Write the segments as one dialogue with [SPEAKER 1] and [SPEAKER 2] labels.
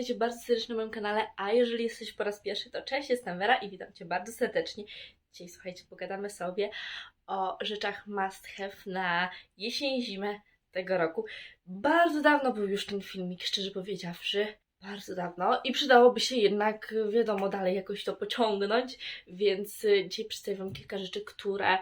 [SPEAKER 1] Witajcie bardzo serdecznie na moim kanale, a jeżeli jesteś po raz pierwszy, to cześć, jestem Wera i witam Cię bardzo serdecznie. Dzisiaj słuchajcie, pogadamy sobie o rzeczach must have na jesień, zimę tego roku. Bardzo dawno był już ten filmik, szczerze powiedziawszy. Bardzo dawno i przydałoby się jednak, wiadomo, dalej jakoś to pociągnąć, więc y, dzisiaj przedstawię Wam kilka rzeczy, które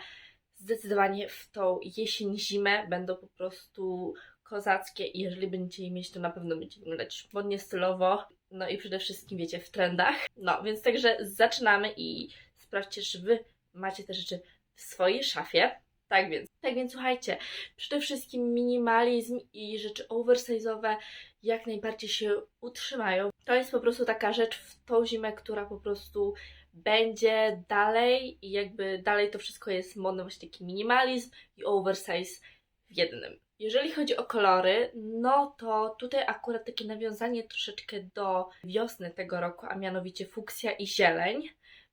[SPEAKER 1] zdecydowanie w tą jesień, zimę będą po prostu kozackie i jeżeli będziecie je mieć, to na pewno będzie wyglądać modnie, stylowo, no i przede wszystkim, wiecie, w trendach. No, więc także zaczynamy i sprawdźcie, czy Wy macie te rzeczy w swojej szafie. Tak więc, tak więc słuchajcie, przede wszystkim minimalizm i rzeczy oversize'owe jak najbardziej się utrzymają. To jest po prostu taka rzecz w tą zimę, która po prostu będzie dalej i jakby dalej to wszystko jest modne, właśnie taki minimalizm i oversize w jednym. Jeżeli chodzi o kolory, no to tutaj akurat takie nawiązanie troszeczkę do wiosny tego roku, a mianowicie fuksja i zieleń,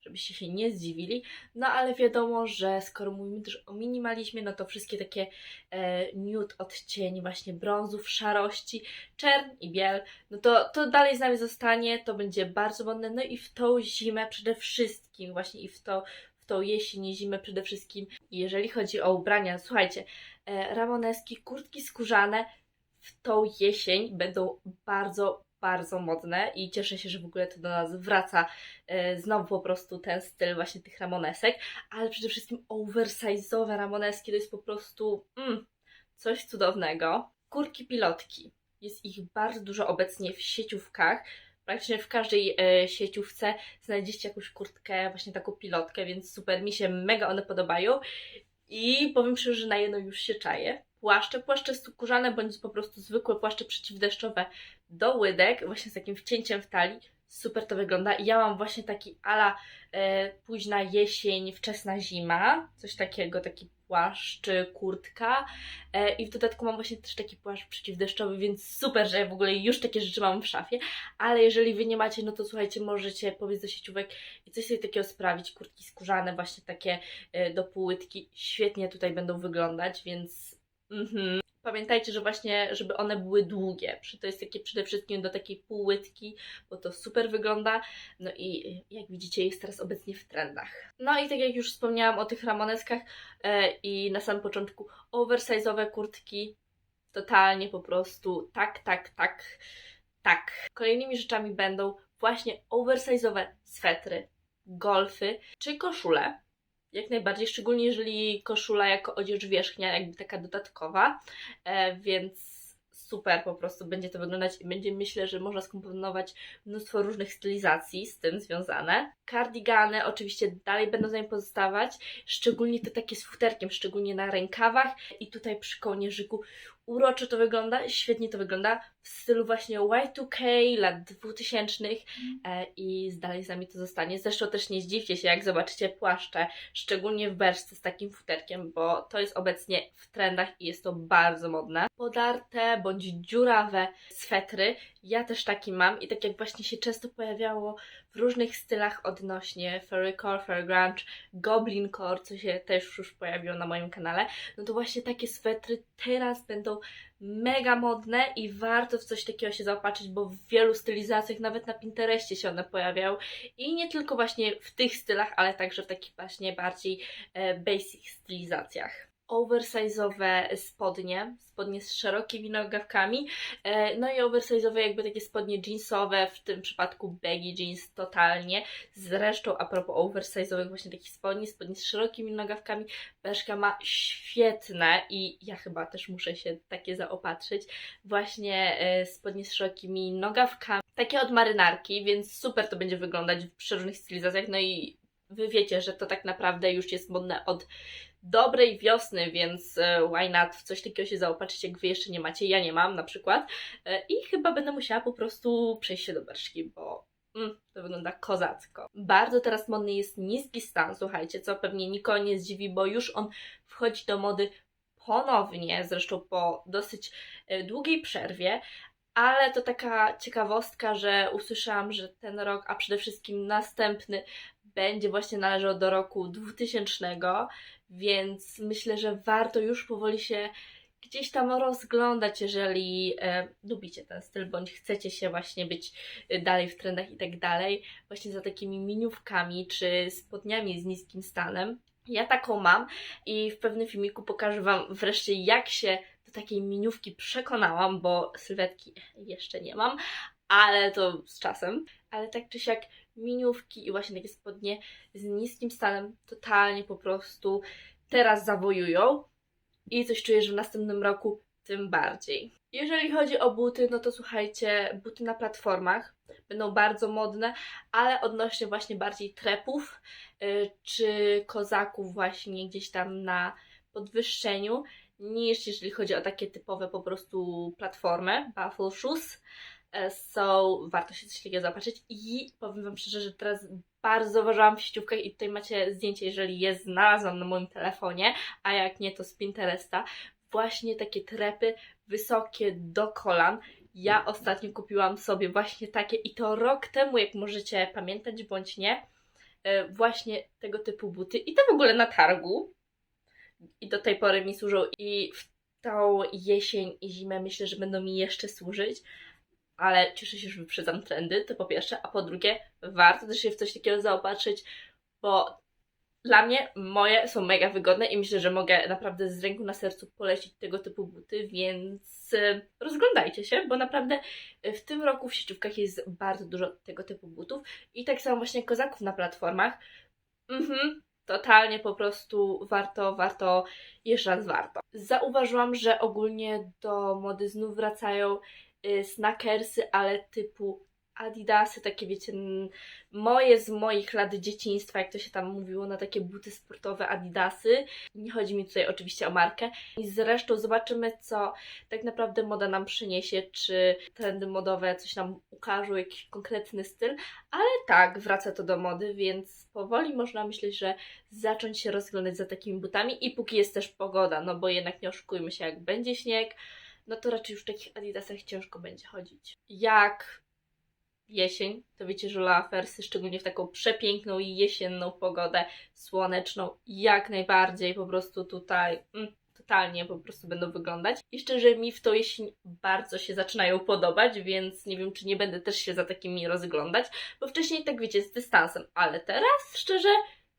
[SPEAKER 1] żebyście się nie zdziwili. No ale wiadomo, że skoro mówimy też o minimalizmie, no to wszystkie takie e, nude odcieni właśnie brązów, szarości, czern i biel, no to, to dalej z nami zostanie, to będzie bardzo modne. No i w tą zimę przede wszystkim, właśnie i w to tą jesień i zimę przede wszystkim. Jeżeli chodzi o ubrania, słuchajcie, e, ramoneski, kurtki skórzane w tą jesień będą bardzo, bardzo modne i cieszę się, że w ogóle to do nas wraca e, znowu po prostu ten styl właśnie tych ramonesek, ale przede wszystkim oversize'owe ramoneski to jest po prostu mm, coś cudownego. Kurki pilotki. Jest ich bardzo dużo obecnie w sieciówkach. Praktycznie w każdej e, sieciówce znajdziecie jakąś kurtkę, właśnie taką pilotkę, więc super, mi się mega one podobają. I powiem szczerze, że na jedno już się czaję. Płaszcze, płaszcze skórzane bądź po prostu zwykłe płaszcze przeciwdeszczowe do łydek, właśnie z takim wcięciem w talii. Super to wygląda. I ja mam właśnie taki ala e, późna jesień, wczesna zima, coś takiego, taki płaszcz, kurtka. E, I w dodatku mam właśnie też taki płaszcz przeciwdeszczowy, więc super, że ja w ogóle już takie rzeczy mam w szafie. Ale jeżeli wy nie macie, no to słuchajcie, możecie powiedz do sieciówek i coś sobie takiego sprawić. Kurtki skórzane, właśnie takie e, do półłytki, świetnie tutaj będą wyglądać, więc mhm. pamiętajcie, że właśnie, żeby one były długie. To jest takie przede wszystkim do takiej półłytki, bo to super wygląda. No i jak widzicie, jest teraz obecnie w trendach. No i tak jak już wspomniałam o tych ramoneskach e, i na samym początku oversize'owe kurtki, totalnie po prostu tak, tak, tak, tak. Kolejnymi rzeczami będą właśnie oversize'owe swetry, golfy czy koszule. Jak najbardziej, szczególnie jeżeli koszula jako odzież wierzchnia, jakby taka dodatkowa, e, więc super po prostu będzie to wyglądać i będzie myślę, że można skomponować mnóstwo różnych stylizacji z tym związane. Kardigany oczywiście dalej będą z nami pozostawać, szczególnie te takie z futerkiem, szczególnie na rękawach i tutaj przy kołnierzyku. Uroczy to wygląda, świetnie to wygląda w stylu właśnie Y2K, lat 2000 e, i dalej z nami to zostanie. Zresztą też nie zdziwcie się, jak zobaczycie płaszcze, szczególnie w berszce z takim futerkiem, bo to jest obecnie w trendach i jest to bardzo modne. Podarte bądź dziurawe swetry, ja też taki mam i tak jak właśnie się często pojawiało w różnych stylach odnośnie fairycore, fairy grunge, goblin core, co się też już pojawiło na moim kanale, no to właśnie takie swetry teraz będą mega modne i warto w coś takiego się zaopatrzyć, bo w wielu stylizacjach, nawet na Pinterestie się one pojawiają i nie tylko właśnie w tych stylach, ale także w takich właśnie bardziej e, basic stylizacjach. Oversize'owe spodnie, spodnie z szerokimi nogawkami, e, no i oversize'owe jakby takie spodnie jeansowe, w tym przypadku baggy jeans totalnie. Zresztą a propos oversize'owych właśnie takich spodni, spodni z szerokimi nogawkami, Berszka ma świetne i ja chyba też muszę się takie zaopatrzyć. Właśnie e, spodnie z szerokimi nogawkami, takie od marynarki, więc super to będzie wyglądać w przeróżnych stylizacjach. No i wy wiecie, że to tak naprawdę już jest modne od dobrej wiosny, więc e, why not w coś takiego się zaopatrzyć, jak wy jeszcze nie macie. Ja nie mam na przykład. E, I chyba będę musiała po prostu przejść się do Berszki, bo Mm, to wygląda kozacko. Bardzo teraz modny jest niski stan, słuchajcie, co pewnie nikogo nie zdziwi, bo już on wchodzi do mody ponownie, zresztą po dosyć e, długiej przerwie, ale to taka ciekawostka, że usłyszałam, że ten rok, a przede wszystkim następny, będzie właśnie należał do roku 2000, więc myślę, że warto już powoli się gdzieś tam rozglądać, jeżeli e, lubicie ten styl, bądź chcecie się właśnie być e, dalej w trendach i tak dalej, właśnie za takimi miniówkami czy spodniami z niskim stanem. Ja taką mam i w pewnym filmiku pokażę Wam wreszcie, jak się do takiej miniówki przekonałam, bo sylwetki jeszcze nie mam, ale to z czasem. Ale tak czy siak miniówki i właśnie takie spodnie z niskim stanem totalnie po prostu teraz zawojują i coś czuję, że w następnym roku tym bardziej. Jeżeli chodzi o buty, no to słuchajcie, buty na platformach będą bardzo modne, ale odnośnie właśnie bardziej trepów y, czy kozaków właśnie gdzieś tam na podwyższeniu, niż jeżeli chodzi o takie typowe po prostu platformy, buffalo shoes. E, So, warto się coś takiego zobaczyć i powiem Wam szczerze, że teraz bardzo zauważyłam w sieciówkach i tutaj macie zdjęcie, jeżeli je znalazłam na moim telefonie, a jak nie, to z Pinteresta. Właśnie takie trepy wysokie do kolan. Ja ostatnio kupiłam sobie właśnie takie i to rok temu, jak możecie pamiętać bądź nie, e, właśnie tego typu buty i to w ogóle na targu. I do tej pory mi służą i w tą jesień i zimę myślę, że będą mi jeszcze służyć ale cieszę się, że wyprzedzam trendy, to po pierwsze, a po drugie, warto też się w coś takiego zaopatrzyć, bo dla mnie moje są mega wygodne i myślę, że mogę naprawdę z ręku na sercu polecić tego typu buty, więc y, rozglądajcie się, bo naprawdę y, w tym roku w sieciówkach jest bardzo dużo tego typu butów i tak samo właśnie kozaków na platformach. Mhm, totalnie po prostu warto, warto, jeszcze raz warto. Zauważyłam, że ogólnie do mody znów wracają snackersy, ale typu Adidasy, takie wiecie, moje z moich lat dzieciństwa, jak to się tam mówiło, na takie buty sportowe Adidasy. Nie chodzi mi tutaj oczywiście o markę. I zresztą zobaczymy, co tak naprawdę moda nam przyniesie, czy trendy modowe coś nam ukażą, jakiś konkretny styl, ale tak, wraca to do mody, więc powoli można myśleć, że zacząć się rozglądać za takimi butami i póki jest też pogoda, no bo jednak nie oszukujmy się, jak będzie śnieg, no to raczej już w takich adidasach ciężko będzie chodzić. Jak jesień, to wiecie, że lafersy, szczególnie w taką przepiękną i jesienną pogodę, słoneczną, jak najbardziej po prostu tutaj mm, totalnie po prostu będą wyglądać. I szczerze mi w tą jesień bardzo się zaczynają podobać, więc nie wiem, czy nie będę też się za takimi rozglądać, bo wcześniej tak wiecie, z dystansem, ale teraz szczerze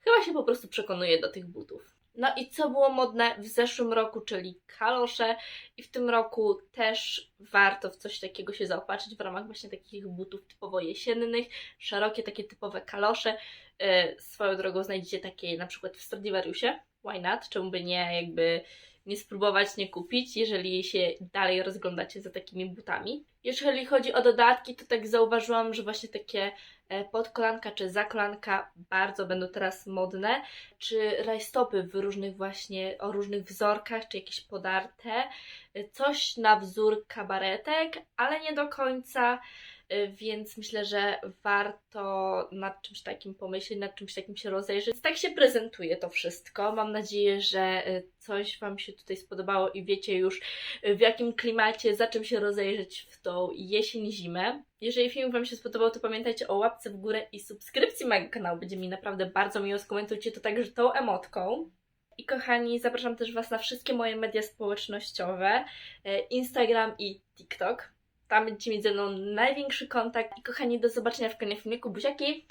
[SPEAKER 1] chyba się po prostu przekonuję do tych butów. No i co było modne w zeszłym roku, czyli kalosze. I w tym roku też warto w coś takiego się zaopatrzyć w ramach właśnie takich butów typowo jesiennych, szerokie takie typowe kalosze. Yy, swoją drogą znajdziecie takie na przykład w Stradivariusie, why not, czemu by nie? Jakby nie spróbować, nie kupić, jeżeli się dalej rozglądacie za takimi butami. Jeżeli chodzi o dodatki, to tak zauważyłam, że właśnie takie e, podkolanka czy zakolanka bardzo będą teraz modne, czy rajstopy w różnych właśnie, o różnych wzorkach, czy jakieś podarte, e, coś na wzór kabaretek, ale nie do końca, więc myślę, że warto nad czymś takim pomyśleć, nad czymś takim się rozejrzeć. Tak się prezentuje to wszystko. Mam nadzieję, że e, coś Wam się tutaj spodobało i wiecie już e, w jakim klimacie, za czym się rozejrzeć w tą jesień, zimę. Jeżeli film Wam się spodobał, to pamiętajcie o łapce w górę i subskrypcji mojego kanału. Będzie mi naprawdę bardzo miło. Skomentujcie to także tą emotką. I kochani, zapraszam też Was na wszystkie moje media społecznościowe, Instagram i TikTok. Tam będziecie mieć ze mną największy kontakt. I kochani, do zobaczenia w kolejnym filmiku. Buziaki!